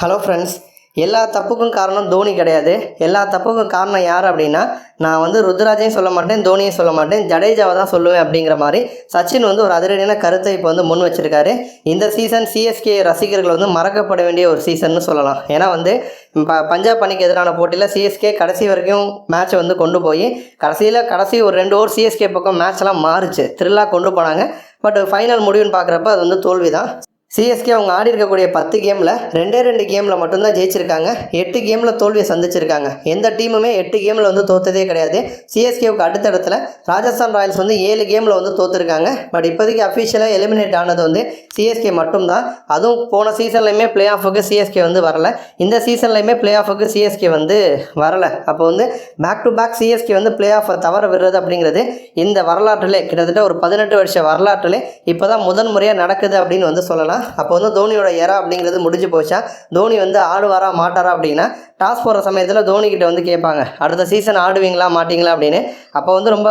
Hello friends எல்லா தப்புக்கும் காரணம் தோனி கிடையாது. எல்லா தப்புக்கும் காரணம் யார் அப்படின்னா நான் வந்து ருத்ராஜையும் சொல்ல மாட்டேன் தோனியும் சொல்ல மாட்டேன் ஜடேஜாவை தான் சொல்லுவேன் அப்படிங்கிற மாதிரி சச்சின் வந்து ஒரு அதிரடியான கருத்தை இப்போ வந்து முன் வச்சிருக்காரு. இந்த சீசன் சிஎஸ்கே ரசிகர்கள் வந்து மறக்கப்பட வேண்டிய ஒரு சீசன்னு சொல்லலாம். ஏன்னா வந்து ப பஞ்சாப் அணிக்கு எதிரான போட்டியில் சிஎஸ்கே கடைசி வரைக்கும் மேட்ச்சை வந்து கொண்டு போய் கடைசியில் கடைசி ஒரு ரெண்டு ஓவர் சிஎஸ்கே பக்கம் மேட்ச்லாம் மாறுச்சு. த்ரில்லாக கொண்டு போனாங்க. பட் ஃபைனல் முடிவுன்னு பார்க்குறப்ப அது வந்து தோல்வி தான் சிஎஸ்கே அவங்க ஆடி இருக்கக்கூடிய பத்து கேமில் ரெண்டே ரெண்டு கேமில் மட்டும்தான் ஜெயிச்சிருக்காங்க. எட்டு கேமில் தோல்வியை சந்திச்சிருக்காங்க. எந்த டீமுமே எட்டு கேமில் வந்து தோத்ததே கிடையாது. சிஎஸ்கேவுக்கு அடுத்த இடத்துல ராஜஸ்தான் ராயல்ஸ் வந்து ஏழு கேமில் வந்து தோற்றுருக்காங்க பட் இப்போதைக்கு அஃபிஷியலாக எலிமினேட் ஆனது வந்து சிஎஸ்கே மட்டும்தான். அதுவும் போன சீசன்லையுமே பிளே ஆஃபுக்கு சிஎஸ்கே வந்து வரல. இந்த சீசன்லையுமே பிளே ஆஃபுக்கு சிஎஸ்கே வந்து வரலை. அப்போ வந்து பேக் டு பேக் சிஎஸ்கே வந்து பிளே ஆஃபை தவற விடுறது அப்படிங்கிறது இந்த வரலாற்றிலே கிட்டத்தட்ட ஒரு பதினெட்டு வருஷ வரலாற்றிலே இப்போ தான் முதன் முறையாக நடக்குது அப்படின்னு வந்து சொல்லலாம். அப்போ வந்து தோனியோட எரா அப்படிங்கிறது முடிஞ்சு போச்சா? தோனி வந்து ஆடுவாரா மாட்டாரா அப்படின்னா டாஸ் போடுற சமயத்தில் தோனிக்கிட்ட வந்து கேட்பாங்க. அடுத்த சீசன் ஆடுவீங்களா மாட்டிங்களா அப்படின்னு. அப்போ வந்து ரொம்ப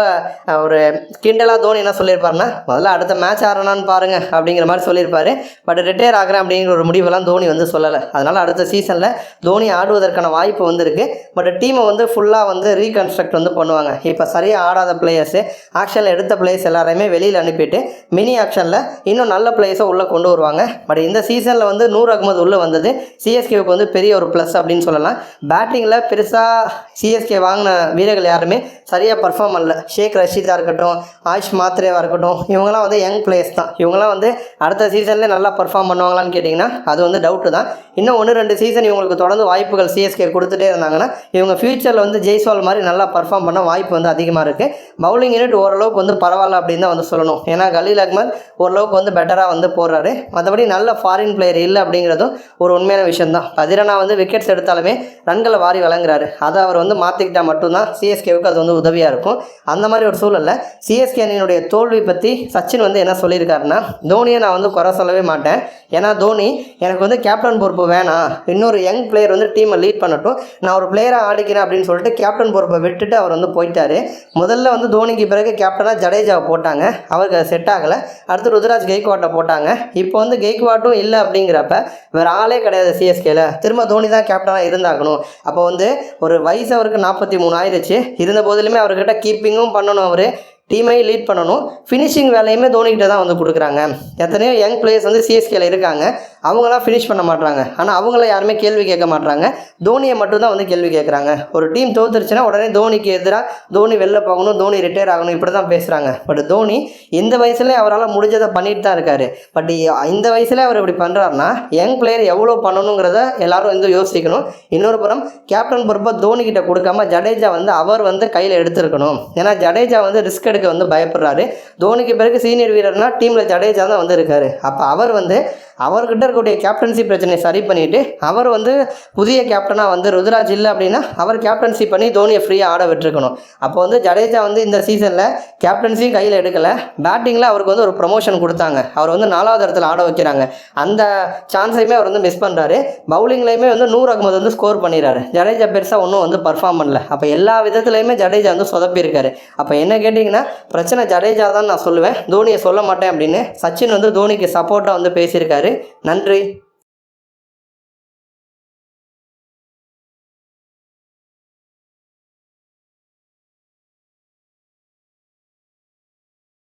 ஒரு கிண்டலாக தோனி என்ன சொல்லியிருப்பாருன்னா முதல்ல அடுத்த மேட்ச் ஆடுறானான்னு பாருங்க அப்படிங்கிற மாதிரி சொல்லியிருப்பாரு. பட் ரிட்டையர் ஆகிறேன் அப்படிங்கிற ஒரு முடிவெல்லாம் தோனி வந்து சொல்லலை. அதனால் அடுத்த சீசனில் தோனி ஆடுவதற்கான வாய்ப்பு வந்திருக்கு பட் டீமை வந்து ஃபுல்லாக வந்து ரீகன்ஸ்ட்ரக்ட் வந்து பண்ணுவாங்க. இப்போ சரியாக ஆடாத பிளேயர்ஸு ஆக்ஷனில் எடுத்த பிளேயர்ஸ் எல்லாரையுமே வெளியில் அனுப்பிட்டு மினி ஆக்ஷனில் இன்னும் நல்ல பிளேயர்ஸை உள்ளே கொண்டு வருவாங்க. பட் இந்த சீசனில் வந்து நூறு அகமது உள்ளே வந்தது. சிஎஸ்கேவுக்கு வந்து பெரிய ஒரு ப்ளஸ் அப்படின்னு சொல்லலாம். பேட்டிங்கில் பெருசாக சிஎஸ்கே வாங்கின வீரர்கள் யாருமே சரியாக பர்ஃபார்ம் பண்ணல. ஷேக் ரஷீதாக இருக்கட்டும் ஆயுஷ் மாத்ரேவாக இருக்கட்டும் இவங்கெல்லாம் வந்து யங் பிளேயர்ஸ் தான். இவங்கெல்லாம் வந்து அடுத்த சீசன்லேயே நல்லா பர்ஃபார்ம் பண்ணுவாங்களான்னு கேட்டிங்கன்னா அது வந்து டவுட்டு தான். இன்னும் ஒன்று ரெண்டு சீசன் இவங்களுக்கு தொடர்ந்து வாய்ப்புகள் சிஎஸ்கே கொடுத்துட்டே இருந்தாங்கன்னா இவங்க ஃப்யூச்சரில் வந்து ஜெய்ஸ்வால் மாதிரி நல்லா பர்ஃபார்ம் பண்ண வாய்ப்பு வந்து அதிகமாக இருக்குது பவுலிங் யூனிட் ஓரளவுக்கு வந்து பரவாயில்ல அப்படின்னு தான் வந்து சொல்லணும். ஏன்னா கலீல் அகமத் ஓரளவுக்கு வந்து பெட்டராக வந்து போடுறாரு. மற்றபடி நல்ல ஃபாரின் பிளேயர் இல்லை அப்படிங்கிறதும் ஒரு உண்மையான விஷயம் தான் பதிரனா வந்து விக்கெட்ஸ் எடுத்தாலுமே ரன்களை வாரி வழங்குறாரு. அதை அவர் வந்து மாற்றிக்கிட்டால் மட்டும்தான் சிஎஸ்கேவுக்கு அது வந்து உதவியாக இருக்கும். அந்த மாதிரி ஒரு சூழலில் சிஎஸ்கே அணியினுடைய தோல்வி பற்றி சச்சின் வந்து என்ன சொல்லியிருக்காருன்னா தோனியை நான் வந்து குறை சொல்லவே மாட்டேன். ஏன்னா தோனி எனக்கு வந்து கேப்டன் பொறுப்பு வேணாம். இன்னொரு யங் பிளேயர் வந்து டீமை லீட் பண்ணட்டும். நான் ஒரு பிளேயராக ஆடிக்கிறேன் அப்படின்னு சொல்லிட்டு கேப்டன் பொறுப்பை விட்டுட்டு அவர் வந்து போயிட்டாரு. முதல்ல வந்து தோனிக்கு பிறகு கேப்டனாக ஜடேஜாவை போட்டாங்க. அவருக்கு அது செட் ஆகலை. அடுத்து ருத்ராஜ் கெய்க்வாட்டை போட்டாங்க. இப்போ வந்து கெய்க்வாட்டும் இல்லை அப்படிங்கிறப்ப வேறு ஆளே கிடையாது சிஎஸ்கேல திரும்ப தோனி தான் கேப்டனாக இருந்தாகணும். அப்போ வந்து ஒரு வயசு அவருக்கு நாற்பத்தி மூணு ஆயிடுச்சு. இருந்த போதிலுமே அவர்கிட்ட கீப்பிங்கும் பண்ணணும் அவர். டீமையும் லீட் பண்ணணும். ஃபினிஷிங் வேலையுமே தோனிக்கிட்ட தான் வந்து கொடுக்குறாங்க. எத்தனையோ யங் பிளேயர்ஸ் வந்து சிஎஸ்கேல இருக்காங்க. அவங்களாம் ஃபினிஷ் பண்ண மாட்டாங்க ஆனால் அவங்கள யாருமே கேள்வி கேட்க மாட்டாங்க தோனியை மட்டும்தான் வந்து கேள்வி கேட்குறாங்க. ஒரு டீம் தோத்துருச்சுன்னா உடனே தோனிக்கு எதிராக தோனி வெளில போகணும் தோனி ரிட்டையர் ஆகணும் இப்படி தான் பேசுகிறாங்க பட் தோனி இந்த வயசுலேயே அவரால் முடிஞ்சதை பண்ணிட்டு தான் இருக்காரு. பட் இந்த வயசுல அவர் இப்படி பண்ணுறாருன்னா யங் பிளேயர் எவ்வளோ பண்ணணுங்கிறத எல்லாரும் வந்து யோசிக்கணும். இன்னொரு புறம் கேப்டன் பொறுப்பாக தோனி கிட்ட கொடுக்காம ஜடேஜா வந்து அவர் வந்து கையில் எடுத்துருக்கணும். ஏன்னா ஜடேஜா வந்து ரிஸ்க் எடுக்க வந்து பயப்படுறாரு. தோனிக்கு பிறகு சீனியர் வீரர்னா டீமில் ஜடேஜா தான் வந்து இருக்காரு அப்போ அவர் வந்து அவர்கிட்ட இருக்கக்கூடிய கேப்டன்சி பிரச்சனையை சரி பண்ணிவிட்டு அவர் வந்து புதிய கேப்டனாக வந்து ருத்ராஜ் இல்லை அப்படின்னா அவர் கேப்டன்சி பண்ணி தோனியை ஃப்ரீயாக ஆட விட்டுருக்கணும். அப்போ வந்து ஜடேஜா வந்து இந்த சீசனில் கேப்டன்சியும் கையில் எடுக்கலை. பேட்டிங்கில் அவருக்கு வந்து ஒரு ப்ரொமோஷன் கொடுத்தாங்க. அவர் வந்து நாலாவது இடத்துல ஆட வைக்கிறாங்க. அந்த சான்ஸையுமே அவர் வந்து மிஸ் பண்ணுறாரு பவுலிங்லேயுமே வந்து நூறு அகமது வந்து ஸ்கோர் பண்ணிடுறாரு. ஜடேஜா பெருசாக ஒன்றும் வந்து பர்ஃபார்ம் பண்ணல. அப்போ எல்லா விதத்துலையுமே ஜடேஜா வந்து சொதப்பியிருக்காரு. அப்போ என்ன கேட்டிங்கன்னா பிரச்சனை ஜடேஜா தான் நான் சொல்லுவேன். தோனியை சொல்ல மாட்டேன் அப்படின்னு. சச்சின் வந்து தோனிக்கு சப்போர்ட்டாக வந்து பேசியிருக்காரு. நன்றி.